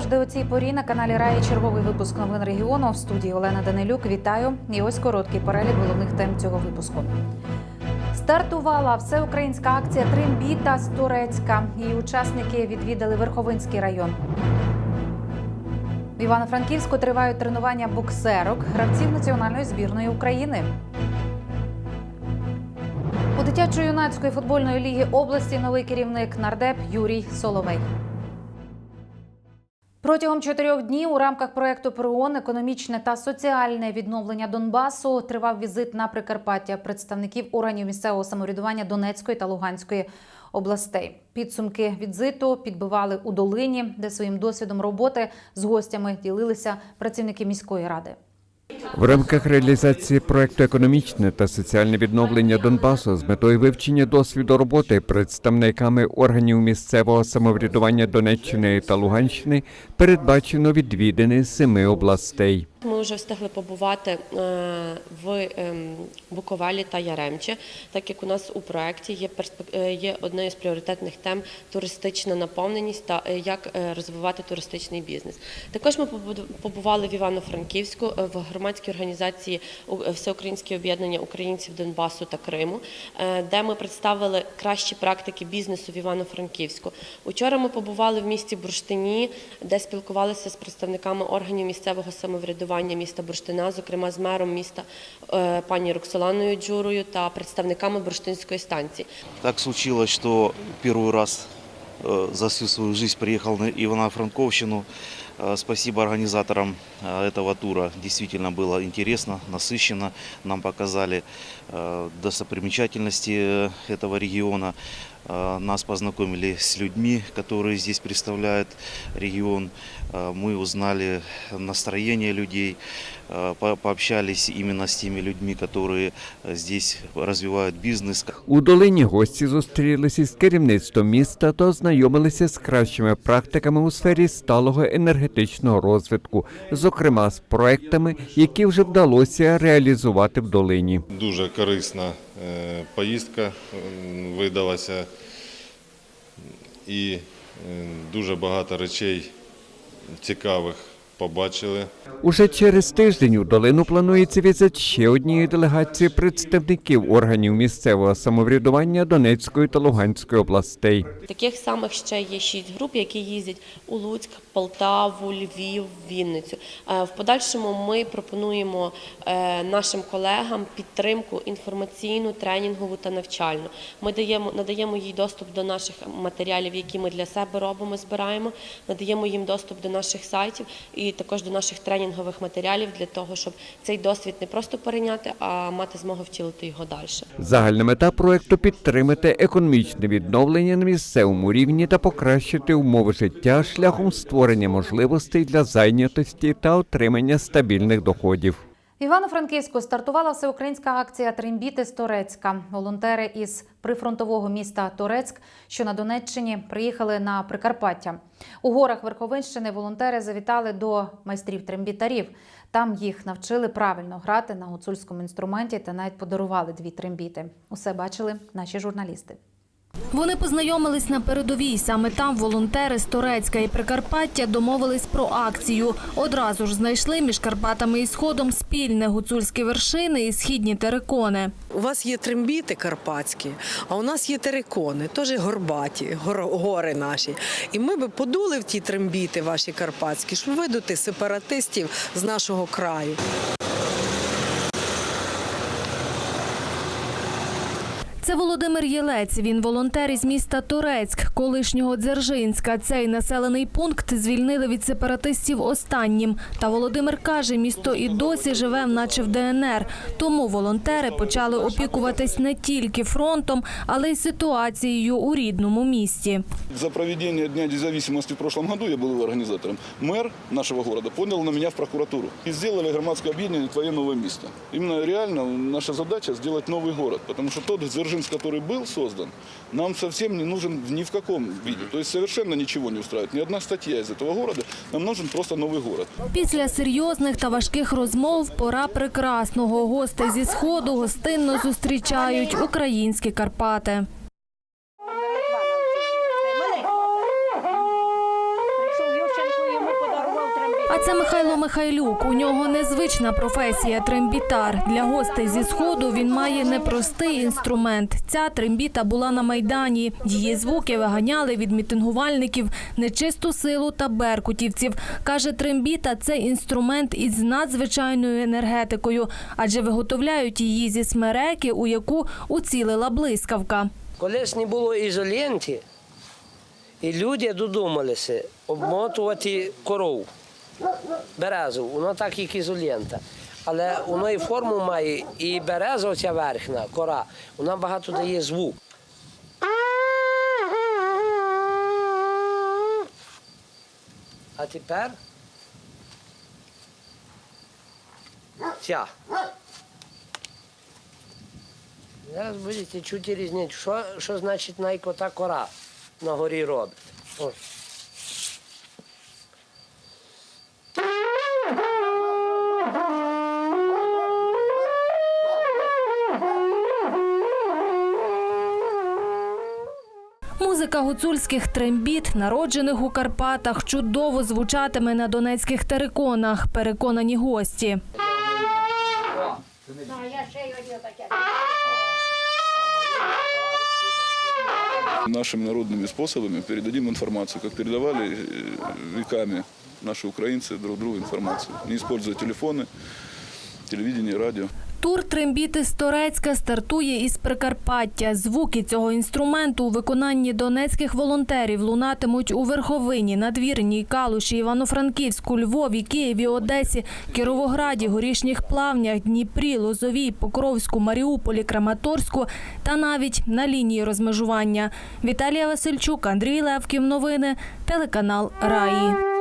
завжди, у цій порі на каналі Раї черговий випуск новин регіону. В студії Олена Данилюк. Вітаю. І ось короткий перелік головних тем цього випуску. Стартувала всеукраїнська акція Трембіта з Турецька. Її учасники відвідали Верховинський район. В Івано-Франківську тривають тренування боксерок, гравців національної збірної України. У дитячо-юнацької футбольної ліги області новий керівник нардеп Юрій Соловей. Протягом чотирьох днів у рамках проекту ПРООН економічне та соціальне відновлення Донбасу тривав візит на Прикарпаття представників органів місцевого самоврядування Донецької та Луганської областей. Підсумки візиту підбивали у долині, де своїм досвідом роботи з гостями ділилися працівники міської ради. В рамках реалізації проекту економічне та соціальне відновлення Донбасу з метою вивчення досвіду роботи представниками органів місцевого самоврядування Донеччини та Луганщини передбачено відвідини семи областей. Ми вже встигли побувати е, в ем, Буковелі та Яремчі, так як у нас у проєкті є е, є однією з пріоритетних тем туристична наповненість та е, як розвивати туристичний бізнес. Також ми побували в Івано-Франківську в громадській організації е, Всеукраїнське об'єднання українців Донбасу та Криму, е, де ми представили кращі практики бізнесу в Івано-Франківську. Учора ми побували в місті Бурштині, де спілкувалися з представниками органів місцевого самоврядування міста Бурштина, зокрема з мером міста е, пані Роксоланою Джурою та представниками Бурштинської станції. Так случилось, что первый раз за всю свою жизнь приехал на Ивано-Франковщину. Э, Спасибо организаторам э, этого тура. Действительно было интересно, насыщенно. Нам показали э, достопримечательности э, этого региона. Э, Нас познакомили с людьми, которые здесь представляют регион. Э, Мы узнали настроение людей, э, по- пообщались именно с теми людьми, которые э, здесь развивают бизнес. У долині гості зустрілися з керівництвом міста та ознайомилися з кращими практиками у сфері сталого енергетичного розвитку, зокрема з проектами, які вже вдалося реалізувати в долині. Дуже корисна е, поїздка видалася. І е, дуже багато речей цікавих побачили. Уже через тиждень у долину планується візит ще однієї делегації представників органів місцевого самоврядування Донецької та Луганської областей. Таких самих ще є шість груп, які їздять у Луцьк, Полтаву, Львів, Вінницю. Е, В подальшому ми пропонуємо е, нашим колегам підтримку інформаційну, тренінгову та навчальну. Ми даємо надаємо їй доступ до наших матеріалів, які ми для себе робимо, збираємо. Надаємо їм доступ до наших сайтів і також до наших тренінгових матеріалів для того, щоб цей досвід не просто перейняти, а мати змогу втілити його далі. Загальна мета проекту підтримати економічне відновлення на місцевому рівні та покращити умови життя шляхом створення можливостей для зайнятості та отримання стабільних доходів. Івано-Франківську стартувала всеукраїнська акція Трембіти з Торецька. Волонтери із прифронтового міста Торецьк, що на Донеччині, приїхали на Прикарпаття. У горах Верховинщини волонтери завітали до майстрів трембітарів. Там їх навчили правильно грати на гуцульському інструменті та навіть подарували дві трембіти. Усе бачили наші журналісти. Вони познайомились на передовій. Саме там волонтери з Торецька і Прикарпаття домовились про акцію. Одразу ж знайшли між Карпатами і Сходом спільне гуцульські вершини і східні терикони. У вас є трембіти карпатські, а у нас є терикони, теж горбаті, гор- гори наші. І ми би подули в ті трембіти ваші карпатські, щоб видути сепаратистів з нашого краю. Це Володимир Єлець. Він волонтер із міста Торецьк, колишнього Дзержинська. Цей населений пункт звільнили від сепаратистів останнім. Та Володимир каже, місто і досі живе, наче в ДНР. Тому волонтери почали опікуватись не тільки фронтом, але й ситуацією у рідному місті. За проведение Дня независимости в прошлом году я был его организатором. Мэр нашего города поднял на меня в прокуратуру. И сделали громадское объединение «Твое новое место». Именно реально наша задача сделать новый город. Потому что тот Дзержинск, который был создан, нам совсем не нужен ни в каком виде. То есть совершенно ничего не устраивает. Ни одна статья из этого города. Нам нужен просто новый город. Після серйозних та важких розмов пора прекрасного. Гостей зі сходу гостинно зустрічають українські Карпати. А це Михайло Михайлюк. У нього незвична професія трембітар. Для гостей зі сходу він має непростий інструмент. Ця трембіта була на майдані. Її звуки виганяли від мітингувальників нечисту силу та беркутівців. каже, трембіта це інструмент із надзвичайною енергетикою, адже виготовляють її зі смереки, у яку уцілила блискавка. Колись не було ізоленти, і люди додумалися обмотувати коров березу. Воно так, як ізолента. Але воно і форму має, і береза оця верхня кора, вона багато дає звук. А тепер ця. Зараз будете чути різницю. Що, що значить найкота кора на горі робить? Музика гуцульських трембіт, народжених у Карпатах, чудово звучатиме на донецьких териконах, переконані гості. Нашими народными способами передадим информацию, как передавали э, веками наши украинцы друг другу информацию, не используя телефоны, телевидение, радио. Тур трембіти з Торецька стартує із Прикарпаття. Звуки цього інструменту у виконанні донецьких волонтерів лунатимуть у Верховині, Надвірній, Калуші, Івано-Франківську, Львові, Києві, Одесі, Кіровограді, Горішніх Плавнях, Дніпрі, Лозовій, Покровську, Маріуполі, Краматорську та навіть на лінії розмежування. Віталія Васильчук, Андрій Левків. Новини. Телеканал Раї.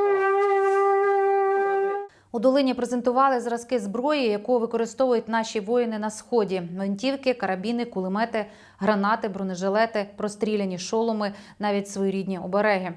У долині презентували зразки зброї, яку використовують наші воїни на сході: гвинтівки, карабіни, кулемети, гранати, бронежилети, простріляні шоломи, навіть своєрідні обереги.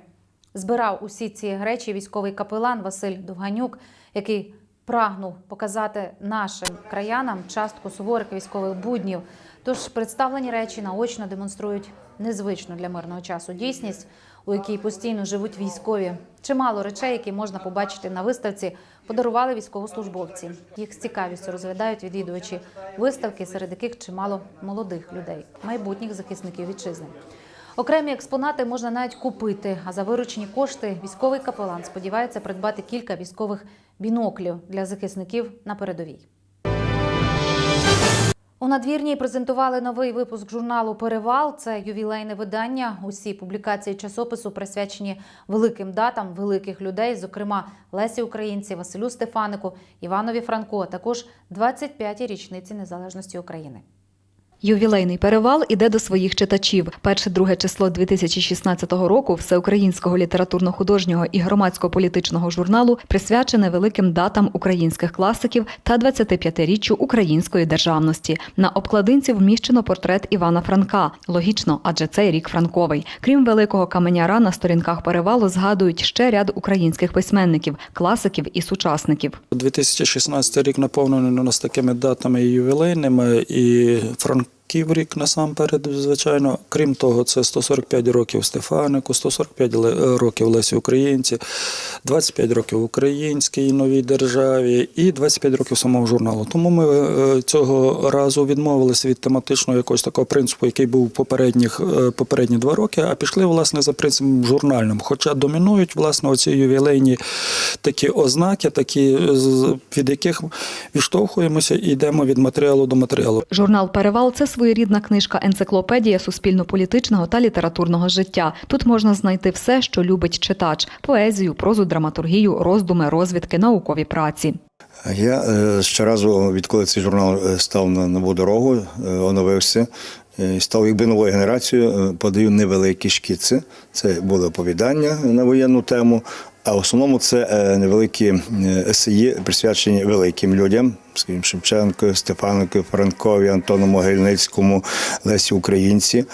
Збирав усі ці речі військовий капелан Василь Довганюк, який прагнув показати нашим краянам частку суворих військових буднів. Тож представлені речі наочно демонструють незвичну для мирного часу дійсність, у якій постійно живуть військові. Чимало речей, які можна побачити на виставці, подарували військовослужбовці. Їх з цікавістю розглядають відвідувачі виставки, серед яких чимало молодих людей, майбутніх захисників вітчизни. Окремі експонати можна навіть купити. А за виручені кошти військовий капелан сподівається придбати кілька військових біноклів для захисників на передовій. У надвірній презентували новий випуск журналу Перевал. Це ювілейне видання. Усі публікації часопису присвячені великим датам великих людей, зокрема Лесі Українці, Василю Стефанику, Іванові Франко, а також 25-й річниці незалежності України. Ювілейний перевал іде до своїх читачів. Перше-друге число 2016 року всеукраїнського літературно-художнього і громадсько-політичного журналу присвячене великим датам українських класиків та 25-річчю української державності. На обкладинці вміщено портрет Івана Франка. Логічно, адже цей рік Франковий. Крім великого каменяра, на сторінках перевалу згадують ще ряд українських письменників, класиків і сучасників. 2016 рік наповнений у нас такими датами ювілейними, і Франків рік насамперед, звичайно. Крім того, це 145 років Стефанику, 145 років Лесі Українці, 25 років Українській новій державі і 25 років самого журналу. Тому ми е, цього разу відмовилися від тематичного якогось такого принципу, який був попередніх, е, попередні два роки, а пішли власне за принципом журнальним. Хоча домінують власне оці ювілейні такі ознаки, такі з- від яких відштовхуємося і йдемо від матеріалу до матеріалу. Журнал Перевал це своєрідна книжка енциклопедія суспільно-політичного та літературного життя. Тут можна знайти все, що любить читач: поезію, прозу, драматургію, роздуми, розвідки, наукові праці. Я е, щоразу, відколи цей журнал е, став на нову дорогу, е, оновився, е, став якби новою генерацією, е, подаю невеликі шкіци. Це були оповідання на воєнну тему, а в основному це е, невеликі е, есеї, присвячені великим людям, скажімо, Шевченко, Стефанику, Франкові, Антону Могильницькому, Лесі Українці.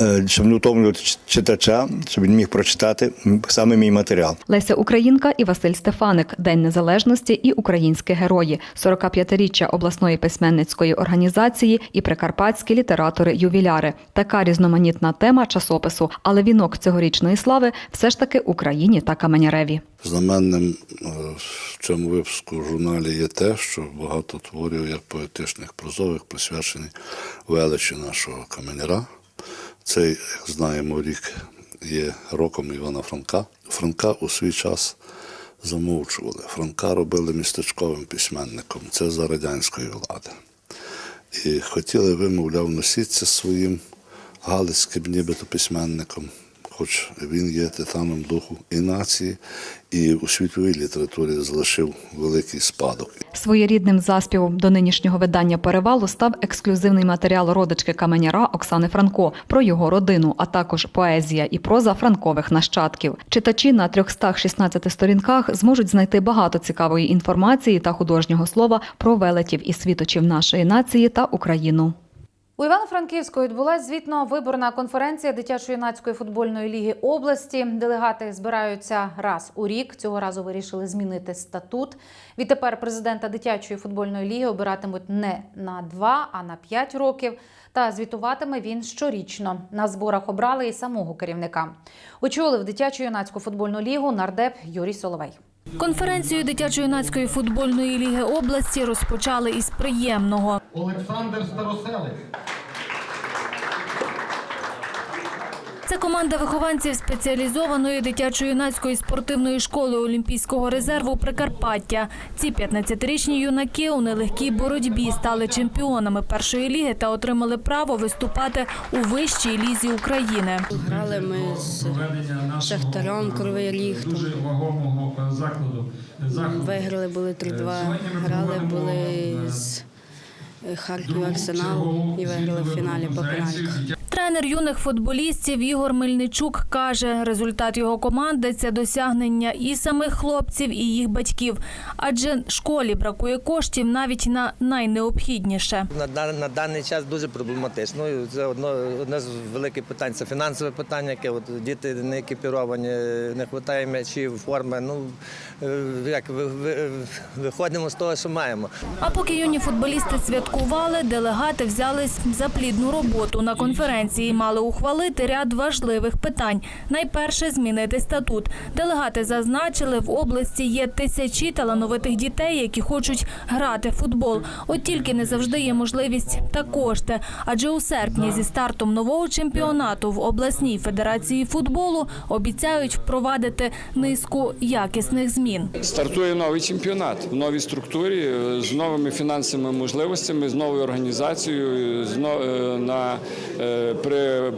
Е, щоб не утомлювати читача, щоб він міг прочитати саме мій матеріал. Леся Українка і Василь Стефаник День Незалежності і Українські герої, 45-річчя обласної письменницької організації і прикарпатські літератори-ювіляри. Така різноманітна тема часопису, але вінок цьогорічної слави все ж таки Україні та Каменяреві. Знаменним е, в цьому випуску в журналі є те, що багато творів як поетичних, прозових присвячені величі нашого каменяра. Цей, знаємо, рік є роком Івана Франка. Франка у свій час замовчували. Франка робили містечковим письменником. Це за радянської влади. І хотіли вимовляв, носитися своїм галицьким нібито письменником, хоч він є титаном духу і нації, і у світовій літературі залишив великий спадок. Своєрідним заспівом до нинішнього видання перевалу став ексклюзивний матеріал родички каменяра Оксани Франко про його родину, а також поезія і проза франкових нащадків. Читачі на 316 сторінках зможуть знайти багато цікавої інформації та художнього слова про велетів і світочів нашої нації та Україну. У Івано-Франківську відбулася звітно-виборна конференція дитячо-юнацької футбольної ліги області. Делегати збираються раз у рік. Цього разу вирішили змінити статут. Відтепер президента дитячої футбольної ліги обиратимуть не на два, а на п'ять років. Та звітуватиме він щорічно. На зборах обрали і самого керівника. Очолив дитячо-юнацьку футбольну лігу нардеп Юрій Соловей. Конференцію дитячо-юнацької футбольної ліги області розпочали із приємного. Олександр Староселик. Це команда вихованців спеціалізованої дитячо-юнацької спортивної школи Олімпійського резерву Прикарпаття. Ці 15-річні юнаки у нелегкій боротьбі стали чемпіонами першої ліги та отримали право виступати у вищій лізі України. Грали ми з Шахтарем, Кривий Ріг, Дуже вагомого закладу. Виграли були 3-2, грали були з Харків Арсенал і виграли в фіналі по пенальках. Тренер юних футболістів Ігор Мельничук каже, результат його команди це досягнення і самих хлопців, і їх батьків. Адже школі бракує коштів навіть на найнеобхідніше. На, на, на даний час дуже проблематично. Це одно, одне з великих питань. Це фінансове питання, яке от діти не екіпіровані, не вистачає м'ячів, форми. Ну е, як ви, ви, виходимо з того, що маємо. А поки юні футболісти святкували, делегати взялись за плідну роботу. На конференції мали ухвалити ряд важливих питань. Найперше змінити статут. Делегати зазначили, в області є тисячі талановитих дітей, які хочуть грати в футбол. От тільки не завжди є можливість та кошти. Адже у серпні зі стартом нового чемпіонату в обласній федерації футболу обіцяють впровадити низку якісних змін. Стартує новий чемпіонат в новій структурі е, з новими фінансовими можливостями, з новою організацією, з е, на е, при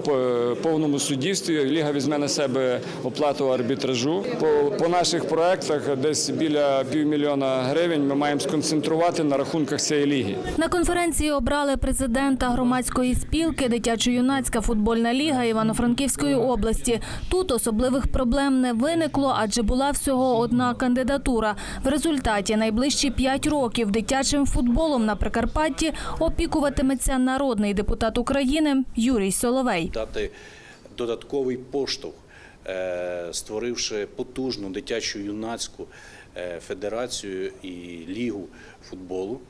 повному суддівстві. Ліга візьме на себе оплату арбітражу. По, по наших проектах десь біля півмільйона гривень ми маємо сконцентрувати на рахунках цієї ліги. На конференції обрали президента громадської спілки Дитячо-юнацька футбольна ліга Івано-Франківської області. Тут особливих проблем не виникло, адже була всього одна кандидатура. В результаті найближчі п'ять років дитячим футболом на Прикарпатті опікуватиметься народний депутат України Юрій Соловей. Дати додатковий поштовх, е, створивши потужну дитячу юнацьку е, федерацію і лігу футболу,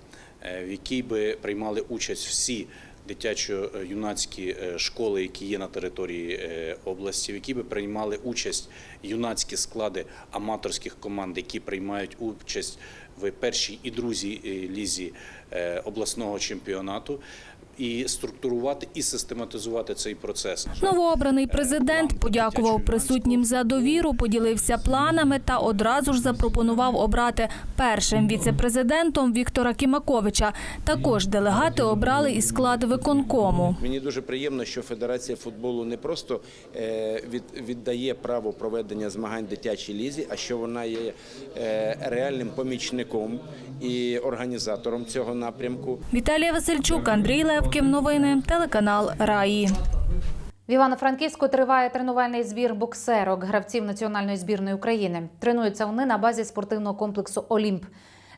е, в якій би приймали участь всі дитячо-юнацькі школи, які є на території області, в якій би приймали участь юнацькі склади аматорських команд, які приймають участь в першій і другій е, лізі обласного чемпіонату, і структурувати і систематизувати цей процес. Новообраний президент подякував присутнім за довіру, поділився планами та одразу ж запропонував обрати першим віце-президентом Віктора Кімаковича. Також делегати обрали і склад виконкому. Мені дуже приємно, що Федерація футболу не просто е, віддає право проведення змагань дитячій лізі, а що вона є е, реальним помічником і організатором цього напрямку. Віталія Васильчук, Андрій Левків. Новини телеканал Раї. В Івано-Франківську триває тренувальний збір боксерок гравців національної збірної України. Тренуються вони на базі спортивного комплексу Олімп.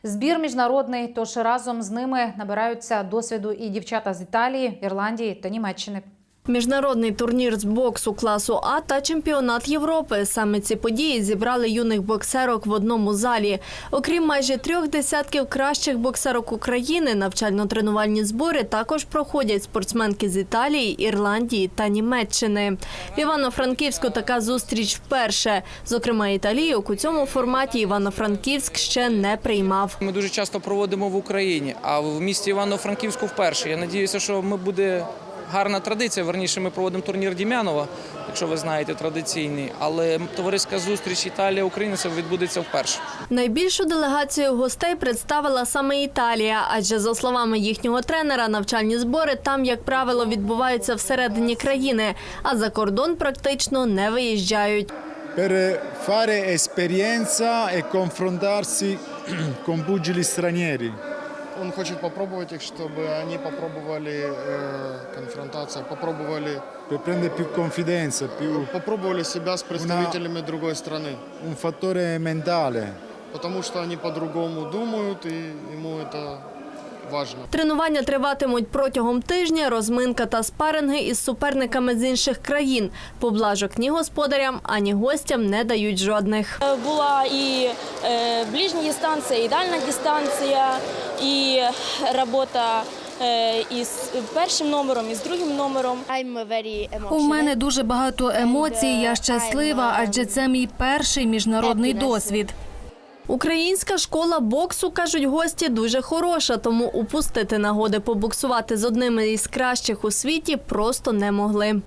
Збір міжнародний, тож разом з ними набираються досвіду і дівчата з Італії, Ірландії та Німеччини. Міжнародний турнір з боксу класу А та чемпіонат Європи. Саме ці події зібрали юних боксерок в одному залі. Окрім майже трьох десятків кращих боксерок України, навчально-тренувальні збори також проходять спортсменки з Італії, Ірландії та Німеччини. В Івано-Франківську така зустріч вперше. Зокрема, італійок у цьому форматі Івано-Франківськ ще не приймав. Ми дуже часто проводимо в Україні, а в місті Івано-Франківську вперше. Я надіюся, що ми буде гарна традиція. Верніше ми проводимо турнір Дім'янова, якщо ви знаєте, традиційний. Але товариська зустріч Італія-Україна це відбудеться вперше. Найбільшу делегацію гостей представила саме Італія, адже за словами їхнього тренера, навчальні збори там, як правило, відбуваються всередині країни, а за кордон практично не виїжджають. per fare esperienza e confrontarsi con pugili stranieri Он хочет попробовать их, чтобы они попробовали э, конфронтация, попробовали, per prendere più confidenza, più попробовали себя с представителями другой страны. un fattore mentale. Потому что они по-другому думают, и ему это важно. Тренування триватимуть протягом тижня, розминка та спаринги із суперниками з інших країн. Поблажок ні господарям, ані гостям не дають жодних. Була і е, ближня дистанція, і дальня дистанція, і робота е, із першим номером, і з другим номером. У мене дуже багато емоцій. Я щаслива, адже це мій перший міжнародний досвід. Українська школа боксу, кажуть гості, дуже хороша, тому упустити нагоди побоксувати з одними із кращих у світі просто не могли.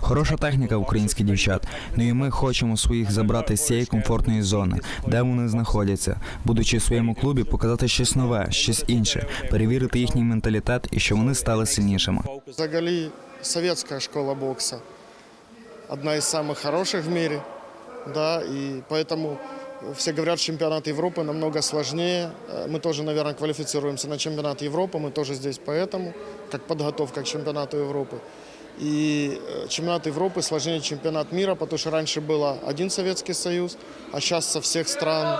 Хороша техніка українських дівчат. Ну і ми хочемо своїх забрати з цієї комфортної зони, де вони знаходяться, будучи в своєму клубі, показати щось нове, щось інше, перевірити їхній менталітет і що вони стали сильнішими. Загали советская школа бокса. Одна из самых хороших в мире. Да, и поэтому все говорят, чемпионат Европы намного сложнее. Э, Мы тоже, наверное, квалифицируемся на чемпионат Европы. Мы тоже здесь поэтому, как подготовка к чемпионату Европы. И э, чемпионат Европы сложнее чемпионат мира, потому что раньше было один Советский Союз, а сейчас со всех стран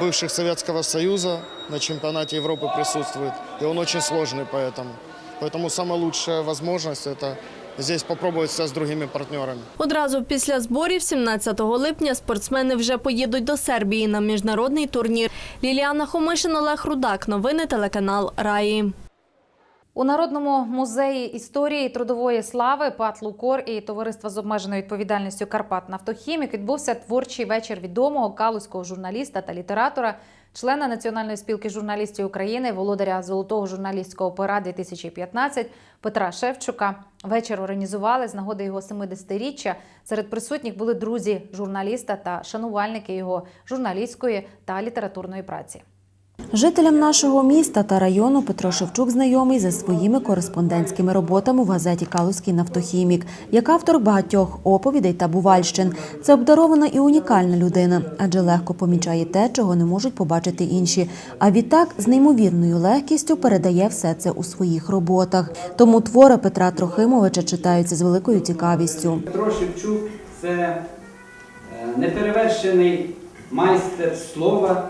бывших Советского Союза на чемпионате Европы присутствует. И он очень сложный поэтому. Поэтому самая лучшая возможность это здесь попробовать себя с другими партнерами. Одразу після зборів 17 липня спортсмени вже поїдуть до Сербії на міжнародний турнір. Ліліана Хомишин, Олег Рудак. Новини телеканал Раї. У Народному музеї історії і трудової слави ПАТ Лукор і товариства з обмеженою відповідальністю Карпат Нафтохімік відбувся творчий вечір відомого калузького журналіста та літератора, члена Національної спілки журналістів України, володаря золотого журналістського пера 2015 Петра Шевчука. Вечір організували з нагоди його 70-річчя. Серед присутніх були друзі журналіста та шанувальники його журналістської та літературної праці. Жителям нашого міста та району Петро Шевчук знайомий за своїми кореспондентськими роботами в газеті Калузький нафтохімік, як автор багатьох оповідей та бувальщин. Це обдарована і унікальна людина, адже легко помічає те, чого не можуть побачити інші. А відтак з неймовірною легкістю передає все це у своїх роботах. Тому твори Петра Трохимовича читаються з великою цікавістю. Петро Шевчук це е, неперевершений майстер слова.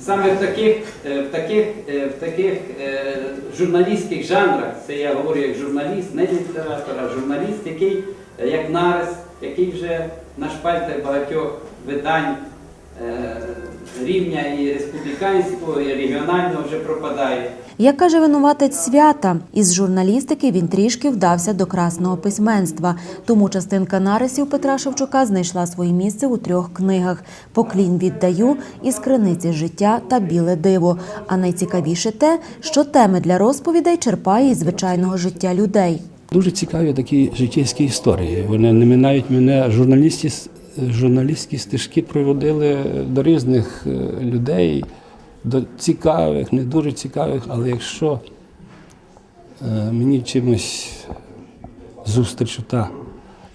Саме в таких, е, в таких, е, в таких е, журналістських жанрах, це я говорю як журналіст, не літератор, а журналіст, який як нарис, який вже на шпальтах багатьох видань рівня і республіканського, і регіонального вже пропадає. Як каже винуватець свята, із журналістики він трішки вдався до красного письменства. Тому частинка нарисів Петра Шевчука знайшла своє місце у трьох книгах: Поклін віддаю, із криниці життя та біле диво. А найцікавіше те, що теми для розповідей черпає із звичайного життя людей. Дуже цікаві такі життєвські історії. Вони не минають мене. Журналісті, журналістські стежки приводили до різних е, людей, до цікавих, не дуже цікавих, але якщо е, мені чимось зустріч та,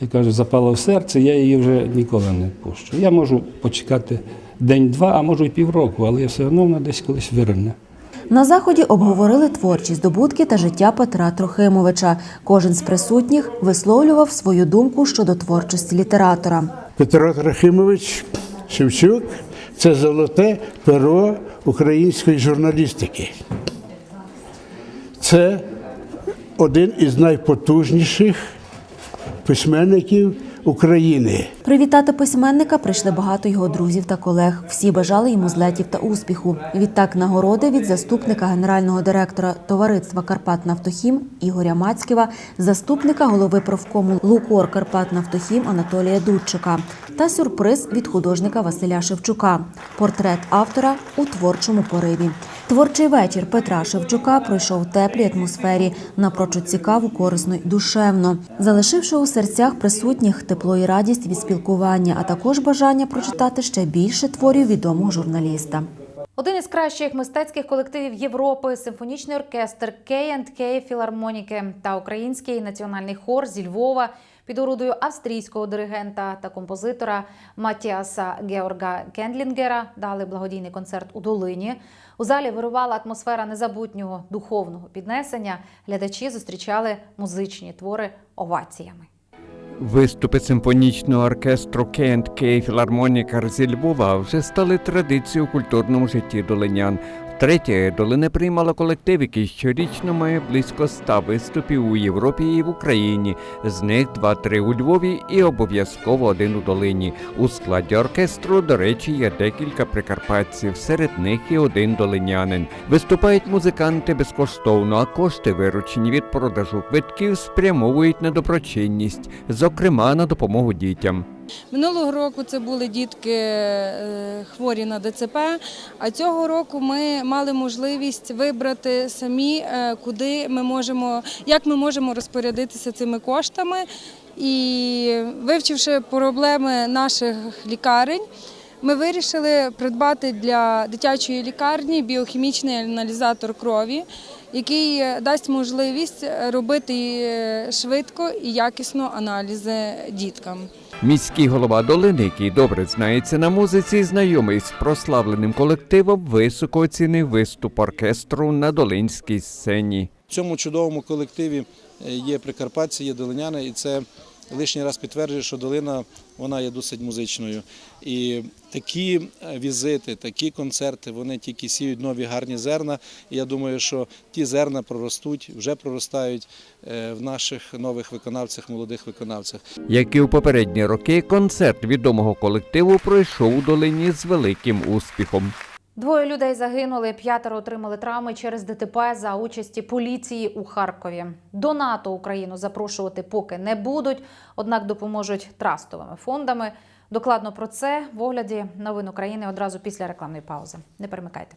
я кажу, запала в серце, я її вже ніколи не пущу. Я можу почекати день-два, а можу і півроку, але я все одно вона десь колись вирне. На заході обговорили творчі здобутки та життя Петра Трохимовича. Кожен з присутніх висловлював свою думку щодо творчості літератора. Петро Трохимович Шевчук це золоте перо української журналістики. Це один із найпотужніших письменників України. Привітати письменника прийшли багато його друзів та колег. Всі бажали йому злетів та успіху. Відтак нагороди від заступника генерального директора товариства Карпат Нафтохім Ігоря Мацьківа, заступника голови профкому Лукор Карпат Нафтохім Анатолія Дудчика та сюрприз від художника Василя Шевчука. Портрет автора у творчому пориві. Творчий вечір Петра Шевчука пройшов у теплій атмосфері, напрочуд цікаво, корисно й душевно, залишивши у серцях присутніх тепло і радість від спілкування, а також бажання прочитати ще більше творів відомого журналіста. Один із кращих мистецьких колективів Європи, симфонічний оркестр K&K Філармоніки та Український національний хор зі Львова під орудою австрійського диригента та композитора Матіаса Георга Кендлінгера дали благодійний концерт у Долині. У залі вирувала атмосфера незабутнього духовного піднесення. Глядачі зустрічали музичні твори оваціями. Виступи симфонічного оркестру K&K Філармоніка зі Львова вже стали традицією у культурному житті долинян. Втретє, долина приймала колектив, який щорічно має близько ста виступів у Європі і в Україні. З них два-три у Львові і обов'язково один у долині. У складі оркестру, до речі, є декілька прикарпатців, серед них і один долинянин. Виступають музиканти безкоштовно, а кошти, виручені від продажу квитків, спрямовують на доброчинність, зокрема на допомогу дітям. Минулого року це були дітки е, хворі на ДЦП, а цього року ми мали можливість вибрати самі, е, куди ми можемо, як ми можемо розпорядитися цими коштами. І вивчивши проблеми наших лікарень, ми вирішили придбати для дитячої лікарні біохімічний аналізатор крові, який е, дасть можливість робити е, швидко і якісно аналізи діткам. Міський голова долини, який добре знається на музиці, знайомий з прославленим колективом, високо оцінив виступ оркестру на долинській сцені. В цьому чудовому колективі е, є прикарпатці, є долиняни, і це лишній раз підтверджує, що долина вона є досить музичною. І такі е, візити, такі концерти, вони тільки сіють нові гарні зерна. І я думаю, що ті зерна проростуть, вже проростають е, в наших нових виконавцях, молодих виконавцях. Як і у попередні роки, концерт відомого колективу пройшов у долині з великим успіхом. Двоє людей загинули, п'ятеро отримали травми через ДТП за участі поліції у Харкові. До НАТО Україну запрошувати поки не будуть, однак допоможуть трастовими фондами. Докладно про це в огляді новин України одразу після рекламної паузи. Не перемикайте.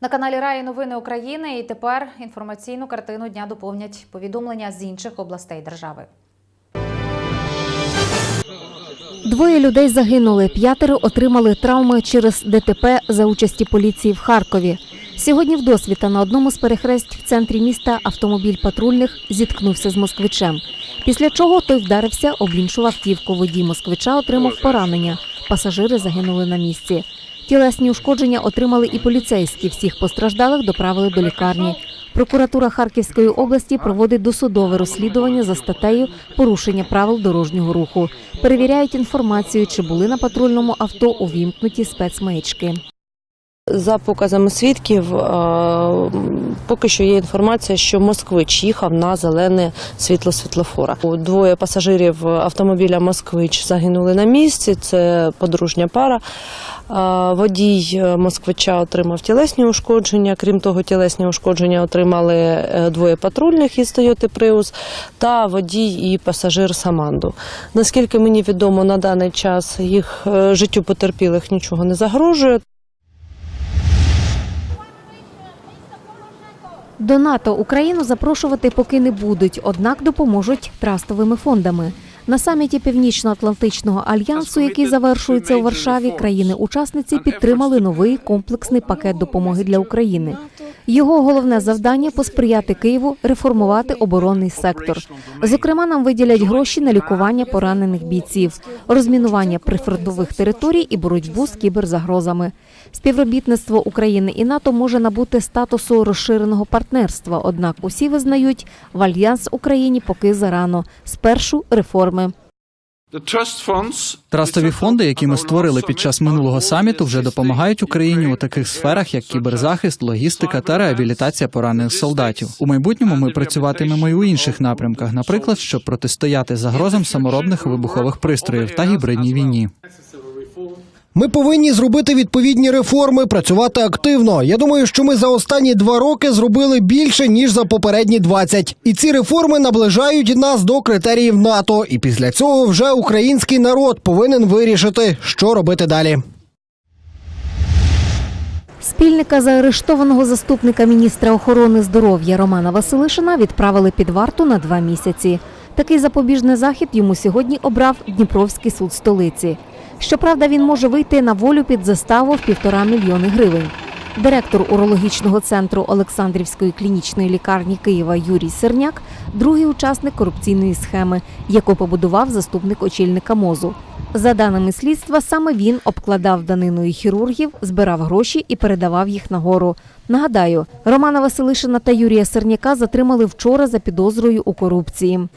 На каналі Раї Новини України і тепер інформаційну картину дня доповнять повідомлення з інших областей держави. Двоє людей загинули, п'ятеро отримали травми через ДТП за участі поліції в Харкові. Сьогодні в досвіта на одному з перехресть в центрі міста автомобіль патрульних зіткнувся з москвичем. Після чого той вдарився об іншу автівку. Водій москвича отримав поранення. Пасажири загинули на місці. Тілесні ушкодження отримали і поліцейські. Всіх постраждалих доправили до лікарні. Прокуратура Харківської області проводить досудове розслідування за статтею порушення правил дорожнього руху. Перевіряють інформацію, чи були на патрульному авто увімкнуті спецмаячки. За показами свідків, е, поки що є інформація, що москвич їхав на зелене світло світлофора. Двоє пасажирів автомобіля Москвич загинули на місці. Це подружня пара. Е, Водій москвича отримав тілесні ушкодження. Крім того, тілесні ушкодження отримали е, двоє патрульних із Toyota Prius та водій і пасажир Саманду. Наскільки мені відомо, на даний час їх е, життю потерпілих нічого не загрожує. До НАТО Україну запрошувати поки не будуть, однак допоможуть трастовими фондами. На саміті Північно-Атлантичного альянсу, який завершується у Варшаві, країни-учасниці підтримали новий комплексний пакет допомоги для України. Його головне завдання посприяти Києву реформувати оборонний сектор. Зокрема, нам виділять гроші на лікування поранених бійців, розмінування прифронтових територій і боротьбу з кіберзагрозами. Співробітництво України і НАТО може набути статусу розширеного партнерства. Однак усі визнають, в альянс Україні поки зарано. Спершу реформи. Трастові фонди, які ми створили під час минулого саміту, вже допомагають Україні у таких сферах, як кіберзахист, логістика та реабілітація поранених солдатів. У майбутньому ми працюватимемо й у інших напрямках, наприклад, щоб протистояти загрозам саморобних вибухових пристроїв та гібридній війні. Ми повинні зробити відповідні реформи, працювати активно. Я думаю, що ми за останні два роки зробили більше ніж за попередні 20. І ці реформи наближають нас до критеріїв НАТО. І після цього вже український народ повинен вирішити, що робити далі. Спільника заарештованого заступника міністра охорони здоров'я Романа Василишина відправили під варту на два місяці. Такий запобіжний захід йому сьогодні обрав Дніпровський суд столиці. Щоправда, він може вийти на волю під заставу в півтора мільйони гривень. Директор урологічного центру Олександрівської клінічної лікарні Києва Юрій Серняк другий учасник корупційної схеми, яку побудував заступник очільника мозу. За даними слідства, саме він обкладав даниною хірургів, збирав гроші і передавав їх нагору. Нагадаю, Романа Василишина та Юрія Серняка затримали вчора за підозрою у корупції.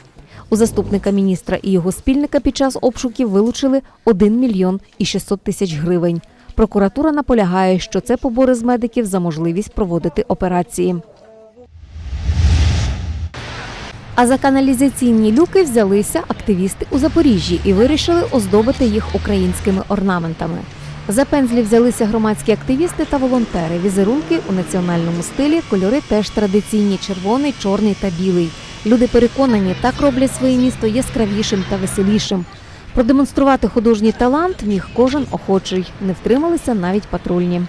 У заступника міністра і його спільника під час обшуків вилучили 1 мільйон і 600 тисяч гривень. Прокуратура наполягає, що це побори з медиків за можливість проводити операції. А за каналізаційні люки взялися активісти у Запоріжжі і вирішили оздобити їх українськими орнаментами. За пензлі взялися громадські активісти та волонтери. Візерунки у національному стилі, кольори теж традиційні червоний, чорний та білий. Люди переконані, так роблять своє місто яскравішим та веселішим. Продемонструвати художній талант міг кожен охочий. Не втрималися навіть патрульні.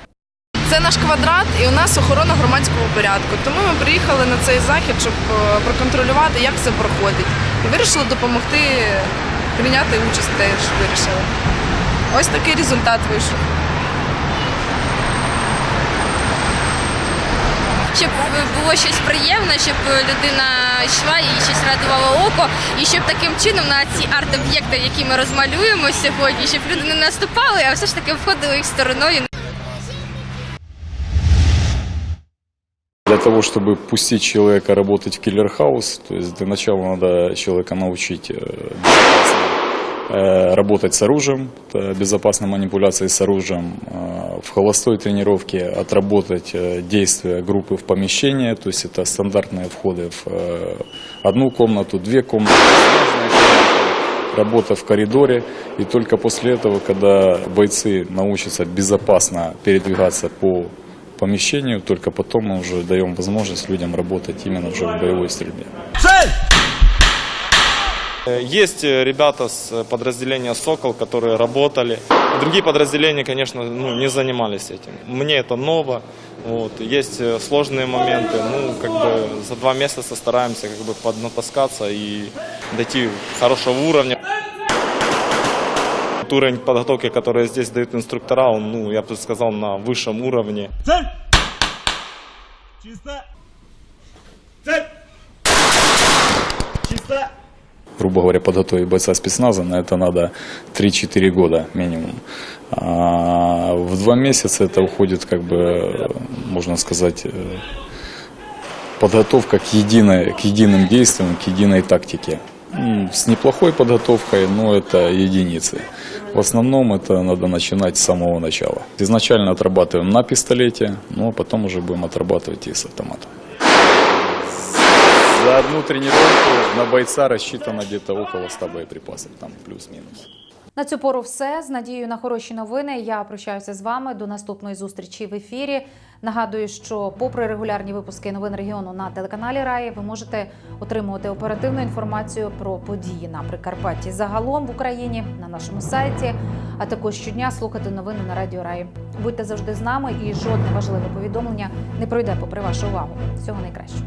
Це наш квадрат, і у нас охорона громадського порядку. Тому ми приїхали на цей захід, щоб е, проконтролювати, як це проходить. І вирішили допомогти прийняти участь теж вирішили. Ось такий результат вийшов. щоб було щось приємне, щоб людина йшла і щось радувало око, і щоб таким чином на ці арт-об'єкти, які ми розмалюємо сьогодні, щоб люди не наступали, а все ж таки входили їх стороною. Для того, чтобы пустить человека работать в киллер-хаус, то есть для начала надо человека научить э, безопасно, э, работать с оружием, это безопасной манипуляции с оружием, э, в холостой тренировке отработать э, действия группы в помещение, то есть это стандартные входы в э, одну комнату, две комнаты, работа в коридоре. И только после этого, когда бойцы научатся безопасно передвигаться по помещению, только потом мы уже даем возможность людям работать именно уже в боевой стрельбе. Есть э, ребята с подразделения «Сокол», которые работали. Другие подразделения, конечно, ну, не занимались этим. Мне это ново. Вот. Есть э, сложные моменты. Ну, как бы за два месяца стараемся как бы поднатаскаться и дойти хорошего уровня. Уровень подготовки, который здесь дают инструктора, он, ну, я бы сказал, на высшем уровне. Цель! Чисто! Цель! Чисто! Грубо говоря, подготовить бойца спецназа, на это надо 3-4 года минимум. А в два месяца это уходит, как бы, можно сказать, э, подготовка к, единой, к единым действиям, к единой тактике. С неплохой подготовкой, но это единицы. В основном это надо начинать с самого начала. Изначально отрабатываем на пистолете, а потом уже будем отрабатывать и с автомата. За одну тренировку на бойца рассчитано где-то около 100 боеприпасов, там плюс-минус. На цю пору все. З надією на хороші новини. Я прощаюся з вами до наступної зустрічі в ефірі. Нагадую, що, попри регулярні випуски новин регіону на телеканалі Раї, ви можете отримувати оперативну інформацію про події на Прикарпатті загалом в Україні на нашому сайті, а також щодня слухати новини на радіо Раї. Будьте завжди з нами, і жодне важливе повідомлення не пройде попри вашу увагу. Всього найкращого.